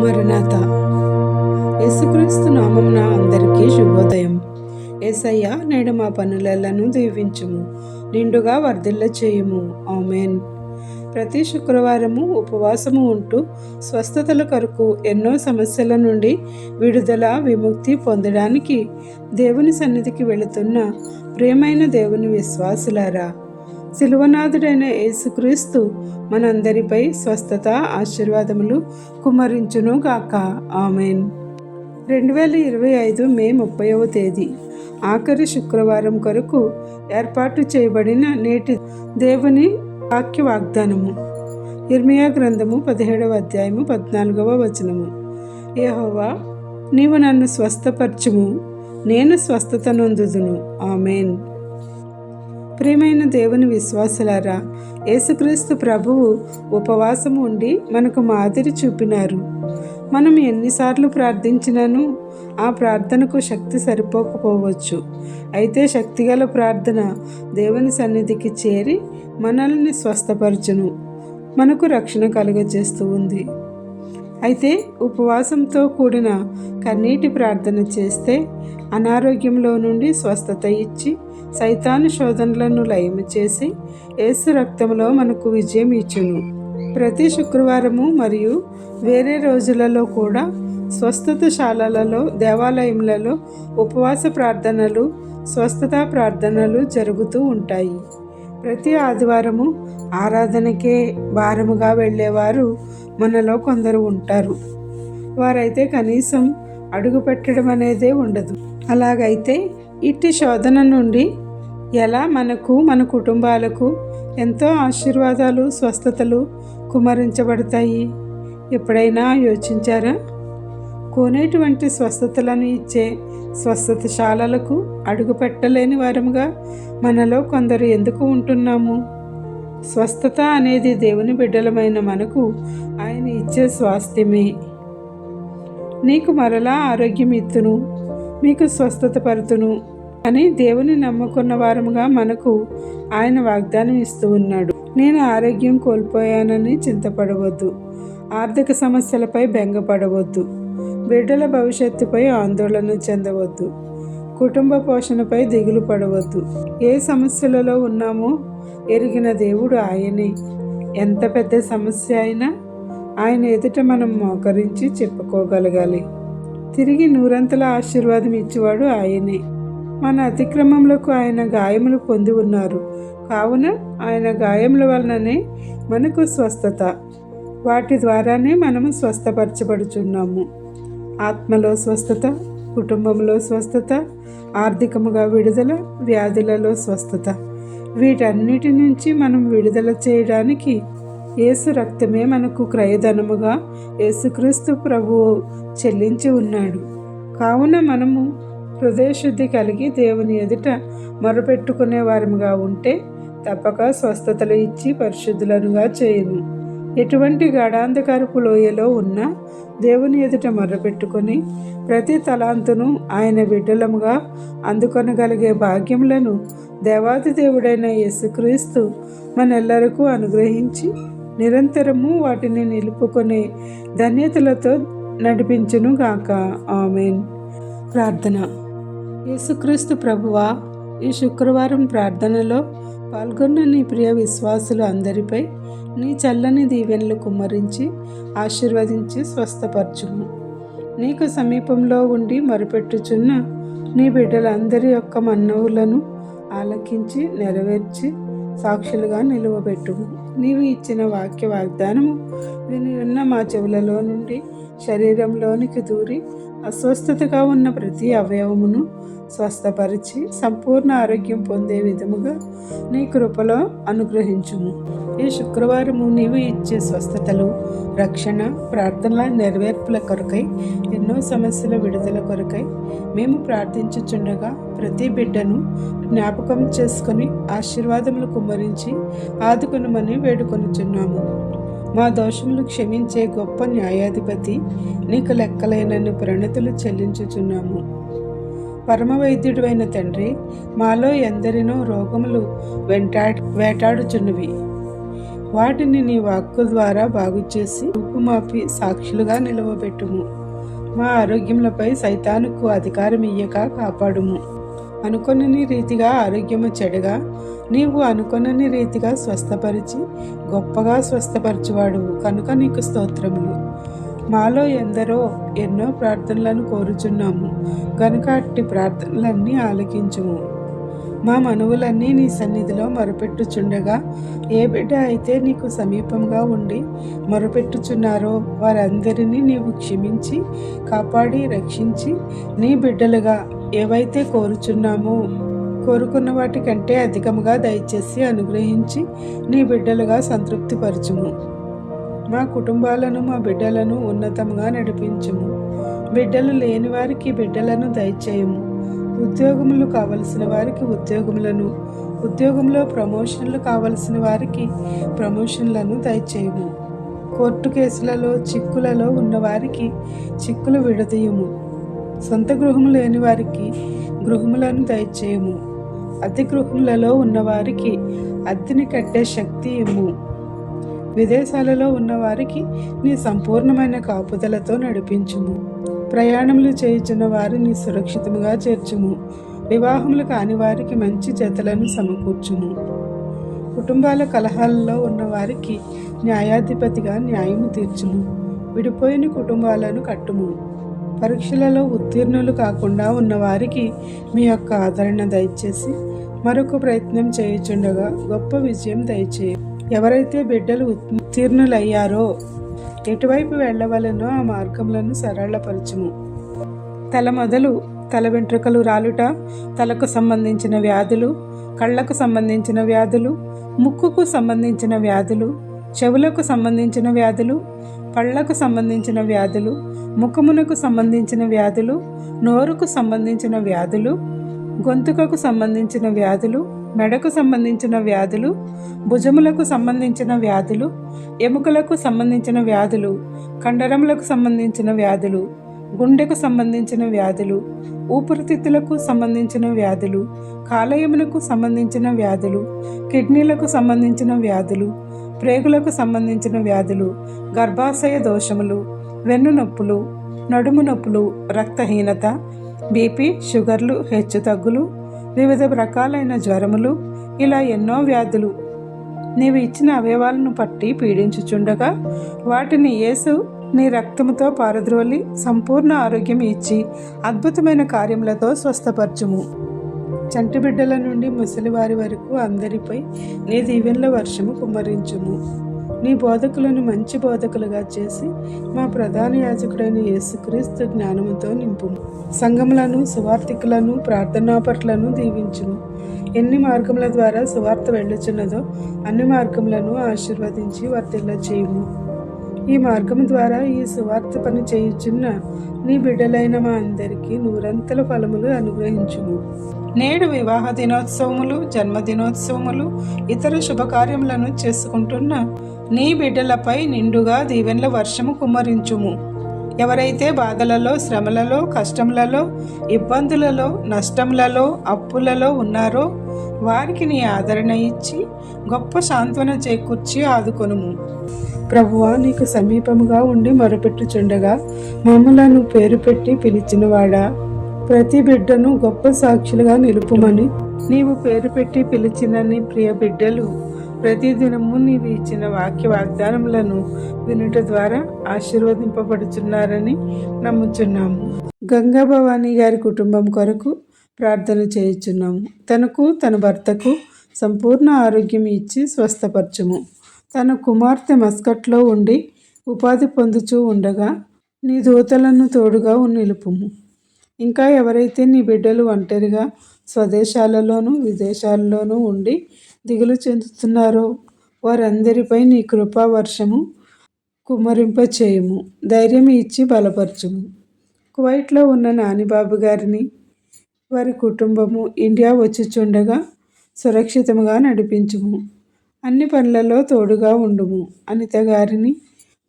మరణాత. యేసుక్రీస్తు నామంన అందరికీ శుభోదయం. ఏసయ్య నేడు మా పనులను దీవించుము నిండుగా వర్ధిల్ల చేయుము. ఆమెన్. ప్రతి శుక్రవారము ఉపవాసము ఉంటూ స్వస్థతల కొరకు ఎన్నో సమస్యల నుండి విడుదల విముక్తి పొందడానికి దేవుని సన్నిధికి వెళుతున్న ప్రియమైన దేవుని విశ్వాసులారా శిలువనాథుడైన యేసుక్రీస్తు మనందరిపై స్వస్థత ఆశీర్వాదములు కుమరించునుగాక. ఆమెన్. రెండు వేల ఇరవై ఐదు మే ముప్పైవ తేదీ. ఆఖరి శుక్రవారం కొరకు ఏర్పాటు చేయబడిన నేటి దేవుని వాక్య వాగ్దానము ఇర్మియా గ్రంథము పదిహేడవ అధ్యాయము పద్నాలుగవ వచనము. ఏహోవా నీవు నన్ను స్వస్థపరచుము నేను స్వస్థత నొందుదును. ఆమెన్. ప్రియమైన దేవుని విశ్వాసులారా యేసుక్రీస్తు ప్రభువు ఉపవాసం ఉండి మనకు మాదిరి చూపినారు. మనం ఎన్నిసార్లు ప్రార్థించినను ఆ ప్రార్థనకు శక్తి సరిపోకపోవచ్చు. అయితే శక్తిగల ప్రార్థన దేవుని సన్నిధికి చేరి మనల్ని స్వస్థపరచును. మనకు రక్షణ కలుగజేస్తూ ఉంది. అయితే ఉపవాసంతో కూడిన కన్నీటి ప్రార్థన చేస్తే అనారోగ్యంలో నుండి స్వస్థత ఇచ్చి సైతాను శోధనలను లయము చేసి ఏసు రక్తంలో మనకు విజయం ఇచ్చును. ప్రతి శుక్రవారము మరియు వేరే రోజులలో కూడా స్వస్థత శాలలలో ఉపవాస ప్రార్థనలు స్వస్థత ప్రార్థనలు జరుగుతూ ఉంటాయి. ప్రతి ఆదివారము ఆరాధనకే భారముగా వెళ్ళేవారు మనలో కొందరు ఉంటారు. వారైతే కనీసం అడుగు పెట్టడం అనేదే ఉండదు. అలాగైతే ఇట్టి శోధన నుండి ఎలా మనకు మన కుటుంబాలకు ఎంతో ఆశీర్వాదాలు స్వస్థతలు కుమరించబడతాయి? ఎప్పుడైనా యోచించారా? కోనేటువంటి స్వస్థతలను ఇచ్చే స్వస్థతశాలలకు అడుగుపెట్టలేని వారముగా మనలో కొందరు ఎందుకు ఉంటున్నాము? స్వస్థత అనేది దేవుని బిడ్డలమైన మనకు ఆయన ఇచ్చే స్వాస్థ్యమే. నీకు మరలా ఆరోగ్యం ఇత్తును మీకు స్వస్థత పరుతును అని దేవుని నమ్ముకున్న వారముగా మనకు ఆయన వాగ్దానం ఇస్తూ ఉన్నాడు. నేను ఆరోగ్యం కోల్పోయానని చింతపడవద్దు. ఆర్థిక సమస్యలపై బెంగపడవద్దు. బిడ్డల భవిష్యత్తుపై ఆందోళన చెందవద్దు. కుటుంబ పోషణపై దిగులు పడవద్దు. ఏ సమస్యలలో ఉన్నామో ఎరిగిన దేవుడు ఆయనే. ఎంత పెద్ద సమస్య అయినా ఆయన ఎదుట మనం మోకరించి చెప్పుకోగలగాలి. తిరిగి నూరంతల ఆశీర్వాదం ఇచ్చేవాడు ఆయనే. మన అతిక్రమములకు ఆయన గాయములు పొంది ఉన్నారు. కావున ఆయన గాయముల వలననే మనకు స్వస్థత. వాటి ద్వారానే మనము స్వస్థపరచబడుచున్నాము. ఆత్మలో స్వస్థత కుటుంబంలో స్వస్థత ఆర్థికముగా విడుదల వ్యాధులలో స్వస్థత. వీటన్నిటి నుంచి మనం విడుదల చేయడానికి యేసు రక్తమే మనకు క్రయధనముగా యేసుక్రీస్తు ప్రభువు చెల్లించి ఉన్నాడు. కావున మనము హృదయశుద్ధి కలిగి దేవుని ఎదుట మొరపెట్టుకునే వారముగా ఉంటే తప్పక స్వస్థతలు ఇచ్చి పరిశుద్ధులనుగా చేయను ఎటువంటి గాఢాంధకారపు లోయలో ఉన్న దేవుని ఎదుట మొర్రపెట్టుకొని ప్రతి తలాంతును ఆయన బిడ్డలముగా అందుకొనగలిగే భాగ్యములను దేవాది దేవుడైన యేసుక్రీస్తు మనెల్లరకు అనుగ్రహించి నిరంతరము వాటిని నిలుపుకునే ధన్యతలతో నడిపించును గాక. ఆమెన్. ప్రార్థన. యేసుక్రీస్తు ప్రభువా ఈ శుక్రవారం ప్రార్థనలో పాల్గొన్న నీ ప్రియ విశ్వాసులు అందరిపై నీ చల్లని దీవెనలు కుమ్మరించి ఆశీర్వదించి స్వస్థపరచుము. నీకు సమీపంలో ఉండి మరుపెట్టుచున్న నీ బిడ్డలందరి యొక్క మన్నవులను ఆలకించి నెరవేర్చి సాక్షులుగా నిలువబెట్టుము. నీవు ఇచ్చిన వాక్య వాగ్దానము విని ఉన్న మా చెవులలో నుండి శరీరంలోనికి దూరి అస్వస్థతగా ఉన్న ప్రతి అవయవమును స్వస్థపరిచి సంపూర్ణ ఆరోగ్యం పొందే విధముగా నీ కృపలో అనుగ్రహించుము. ఈ శుక్రవారము నీవు ఇచ్చే స్వస్థతలు రక్షణ ప్రార్థనల నెరవేర్పుల కొరకై ఎన్నో సమస్యల విడుదల కొరకై మేము ప్రార్థించుచుండగా ప్రతి బిడ్డను జ్ఞాపకం చేసుకుని ఆశీర్వాదములు కుమ్మరించి ఆదుకునమని వేడుకొనుచున్నాము. మా దోషములు క్షమించే గొప్ప న్యాయాధిపతి నీకు లెక్కలేనన్ని ప్రణతులు చెల్లించుచున్నాము. పరమవైద్యుడు అయిన తండ్రి మాలో ఎందరినో రోగములు వెంటాడి వేటాడుచున్నవి. వాటిని నీ వాక్కు ద్వారా బాగు చేసి రూపుమాపి సాక్షులుగా నిలవబెట్టుము. మా ఆరోగ్యములపై సైతానుకు అధికారం ఇయ్యక కాపాడుము. అనుకొనని రీతిగా ఆరోగ్యము చెడగా నీవు అనుకొనని రీతిగా స్వస్థపరిచి గొప్పగా స్వస్థపరచువాడు. కనుక నీకు స్తోత్రములు. మాలో ఎందరో ఎన్నో ప్రార్థనలను కోరుచున్నాము. కనుక అట్టి ప్రార్థనలన్నీ ఆలకించుము. మా మనవులన్నీ నీ సన్నిధిలో మొరపెట్టుచుండగా ఏ బిడ్డ అయితే నీకు సమీపంగా ఉండి మొరపెట్టుచున్నారో వారందరినీ నీవు క్షమించి కాపాడి రక్షించి నీ బిడ్డలుగా ఏవైతే కోరుచున్నామో కోరుకున్న వాటి కంటే అధికముగా దయచేసి అనుగ్రహించి నీ బిడ్డలుగా సంతృప్తిపరచుము. మా కుటుంబాలను మా బిడ్డలను ఉన్నతంగా నడిపించుము. బిడ్డలు లేని వారికి బిడ్డలను దయచేయము. ఉద్యోగములు కావలసిన వారికి ఉద్యోగములను ఉద్యోగంలో ప్రమోషన్లు కావలసిన వారికి ప్రమోషన్లను దయచేయము. కోర్టు కేసులలో చిక్కులలో ఉన్నవారికి చిక్కులు విడదీయము. సొంత గృహము లేని వారికి గృహములను దయచేయము. అద్దె గృహములలో ఉన్నవారికి అద్దెని కట్టే శక్తి ఇమ్ము. విదేశాలలో ఉన్నవారికి నీ సంపూర్ణమైన కాపుదలతో నడిపించుము. ప్రయాణములు చేయుచున్న వారిని సురక్షితముగా చేర్చుము. వివాహములు కాని వారికి మంచి జతలను సమకూర్చుము. కుటుంబాల కలహాలలో ఉన్నవారికి న్యాయాధిపతిగా న్యాయము తీర్చుము. విడిపోయిన కుటుంబాలను కట్టుము. పరీక్షలలో ఉత్తీర్ణులు కాకుండా ఉన్నవారికి మీ యొక్క ఆదరణ దయచేసి మరొక ప్రయత్నం చేయుచుండగా గొప్ప విజయం దయచేయి. ఎవరైతే బిడ్డలు ఉత్తీర్ణులయ్యారో ఎటువైపు వెళ్ళవలనో ఆ మార్గములను సరళపరచుము. తల మొదలు తల వెంట్రుకలు రాలుట తలకు సంబంధించిన వ్యాధులు కళ్ళకు సంబంధించిన వ్యాధులు ముక్కుకు సంబంధించిన వ్యాధులు చెవులకు సంబంధించిన వ్యాధులు పళ్ళకు సంబంధించిన వ్యాధులు ముఖమునకు సంబంధించిన వ్యాధులు నోరుకు సంబంధించిన వ్యాధులు గొంతుకకు సంబంధించిన వ్యాధులు మెడకు సంబంధించిన వ్యాధులు భుజములకు సంబంధించిన వ్యాధులు ఎముకలకు సంబంధించిన వ్యాధులు కండరములకు సంబంధించిన వ్యాధులు గుండెకు సంబంధించిన వ్యాధులు ఊపిరితిత్తులకు సంబంధించిన వ్యాధులు కాలయమునకు సంబంధించిన వ్యాధులు కిడ్నీలకు సంబంధించిన వ్యాధులు ప్రేగులకు సంబంధించిన వ్యాధులు గర్భాశయ దోషములు వెన్ను నొప్పులు నడుము నొప్పులు రక్తహీనత బీపీ షుగర్లు హెచ్చు తగ్గులు వివిధ రకాలైన జ్వరములు ఇలా ఎన్నో వ్యాధులు. నీవు ఇచ్చిన అవయవాలను పట్టి పీడించుచుండగా వాటిని యేసు నీ రక్తముతో పారద్రోలి సంపూర్ణ ఆరోగ్యం ఇచ్చి అద్భుతమైన కార్యములతో స్వస్థపరచుము. చంటి బిడ్డల నుండి ముసలివారి వరకు అందరిపై నీ దీవెనల వర్షము కుమ్మరించుము. నీ బోధకులను మంచి బోధకులుగా చేసి మా ప్రధాన యాజకుడైన యేసుక్రీస్తు జ్ఞానముతో నింపు సంఘములను సువార్థికులను ప్రార్థనాపట్లను దీవించుము. ఎన్ని మార్గముల ద్వారా సువార్త వెళ్ళుచున్నదో అన్ని మార్గములను ఆశీర్వదించి వర్తిల్ల చేయుము. ఈ మార్గం ద్వారా ఈ సువార్త పని చేయుచున్న నీ బిడ్డలైన మా అందరికీ నూరంతల ఫలములు అనుగ్రహించుము. నేడు వివాహ దినోత్సవములు జన్మదినోత్సవములు ఇతర శుభకార్యములను చేసుకుంటున్న నీ బిడ్డలపై నిండుగా దీవెన్ల వర్షము కుమ్మరించుము. ఎవరైతే బాధలలో శ్రమలలో కష్టములలో ఇబ్బందులలో నష్టములలో అప్పులలో ఉన్నారో వారికి నీ ఆదరణ ఇచ్చి గొప్ప సాంత్వన చేకూర్చి ఆదుకొనుము. ప్రభువా నీకు సమీపముగా ఉండి మొరపెట్టుచుండగా మమ్మలను పేరు పెట్టి పిలిచినవాడా? ప్రతి బిడ్డను గొప్ప సాక్షులుగా నిలుపుమని నీవు పేరు పెట్టి పిలిచిన నీ ప్రియ బిడ్డలు ప్రతిదినము నీవు ఇచ్చిన వాక్య వాగ్దానములను వినుట ద్వారా ఆశీర్వదింపబడుచున్నారని నమ్ముచున్నాము. గంగా భవానీ గారి కుటుంబం కొరకు ప్రార్థన చేయుచున్నాము తనకు తన భర్తకు సంపూర్ణ ఆరోగ్యం ఇచ్చి స్వస్థపరచుము. తన కుమార్తె మస్కట్లో ఉండి ఉపాధి పొందుచూ ఉండగా నీ దూతలను తోడుగా నిలుపుము. ఇంకా ఎవరైతే నీ బిడ్డలు ఒంటరిగా స్వదేశాలలోనూ విదేశాల్లోనూ ఉండి దిగులు చెందుతున్నారో వారందరిపై నీ కృపా వర్షము కుమ్మరింప చేయము ధైర్యం ఇచ్చి బలపరచుము. కువైట్లో ఉన్న నానిబాబు గారిని వారి కుటుంబము ఇండియా వచ్చుచుండగా సురక్షితముగా నడిపించుము. అన్ని పనులలో తోడుగా ఉండుము. అనిత గారిని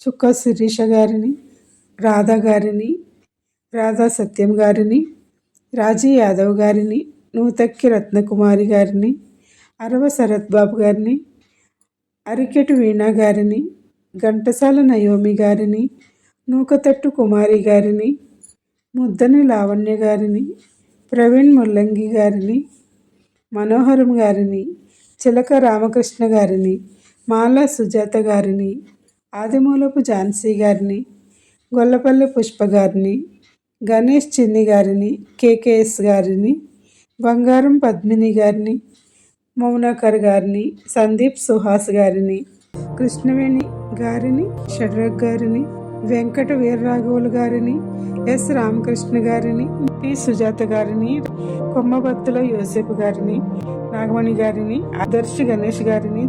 చుక్క శిరీష గారిని రాధ గారిని రాధా సత్యం గారిని రాజీ యాదవ్ గారిని నూతక్కి రత్నకుమారి గారిని అరవ శరత్ బాబు గారిని అరికెటు వీణా గారిని ఘంటసాల నయోమి గారిని నూకతట్టు కుమారి గారిని ముద్దని లావణ్య గారిని ప్రవీణ్ ముల్లంగి గారిని మనోహరం గారిని చిలక రామకృష్ణ గారిని మాల సుజాత గారిని ఆదిమూలపు ఝాన్సీ గారిని గొల్లపల్లి పుష్ప గారిని గణేష్ చిన్ని గారిని కేకేఎస్ గారిని బంగారం పద్మిని గారిని మౌనాకర్ గారిని సందీప్ సుహాస్ గారిని కృష్ణవేణి గారిని షడ్రగ్ గారిని వెంకట వీరరాఘవులు గారిని ఎస్ రామకృష్ణ గారిని పి సుజాత గారిని కొమ్మబత్తుల యోసేపు గారిని నాగమణి గారిని ఆదర్శ్ గణేష్ గారిని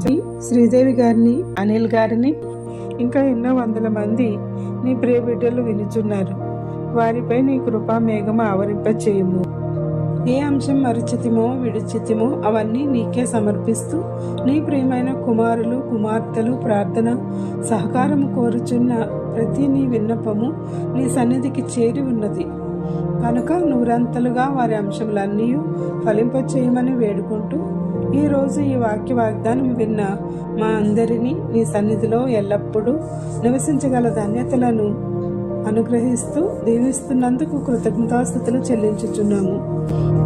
శ్రీదేవి గారిని అనిల్ గారిని ఇంకా ఎన్నో వందల మంది నీ ప్రియ బిడ్డలు వినుచున్నారు. వారిపై నీ కృపా మేఘము ఆవరింపచేయము. ఏ అంశం మరుచితిమో విడిచితిమో అవన్నీ నీకే సమర్పిస్తూ నీ ప్రియమైన కుమారులు కుమార్తెలు ప్రార్థన సహకారము కోరుచున్న ప్రతి నీ విన్నపము నీ సన్నిధికి చేరి ఉన్నది. కనుక నూరంతలుగా వారి అంశములన్నీ ఫలింపచేయమని వేడుకుంటూ ఈరోజు ఈ వాక్య వాగ్దానం విన్న మా అందరినీ నీ సన్నిధిలో ఎల్లప్పుడూ నివసించగల ధన్యతలను అనుగ్రహిస్తూ దీవిస్తున్నందుకు కృతజ్ఞతాస్థుతులు చెల్లించుచున్నాము.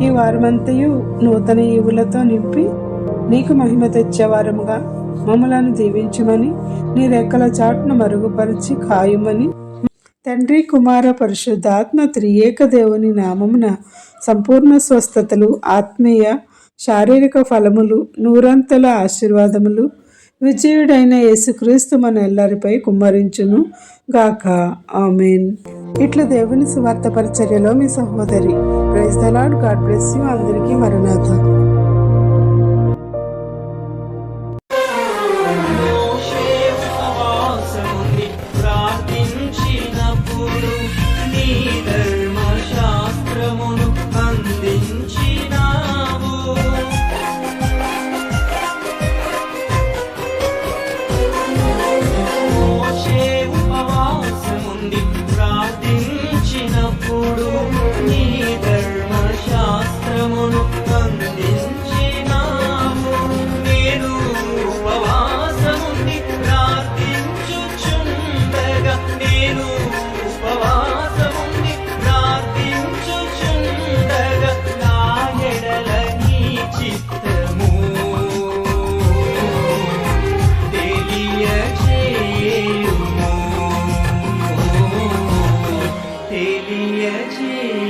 ఈ వారమంతయు నూతన ఈవులతో నింపి నీకు మహిమ తెచ్చేవారముగా మమ్మలను దీవించమని నీ రెక్కల చాటును మరుగుపరిచి ఖాయుమని తండ్రి కుమార పరిశుద్ధాత్మ త్రియేక దేవుని నామమున సంపూర్ణ స్వస్థతలు ఆత్మీయ శారీరక ఫలములు నూరంతల ఆశీర్వాదములు విజయుడైన యేసుక్రీస్తు మన ఎల్లరిపై కుమ్మరించును గాక. ఆమెన్. ఇట్లా దేవుని సువార్త పరిచర్యలో మీ సహోదరి praise the lord god bless you. అందరికీ మరణాథ dia.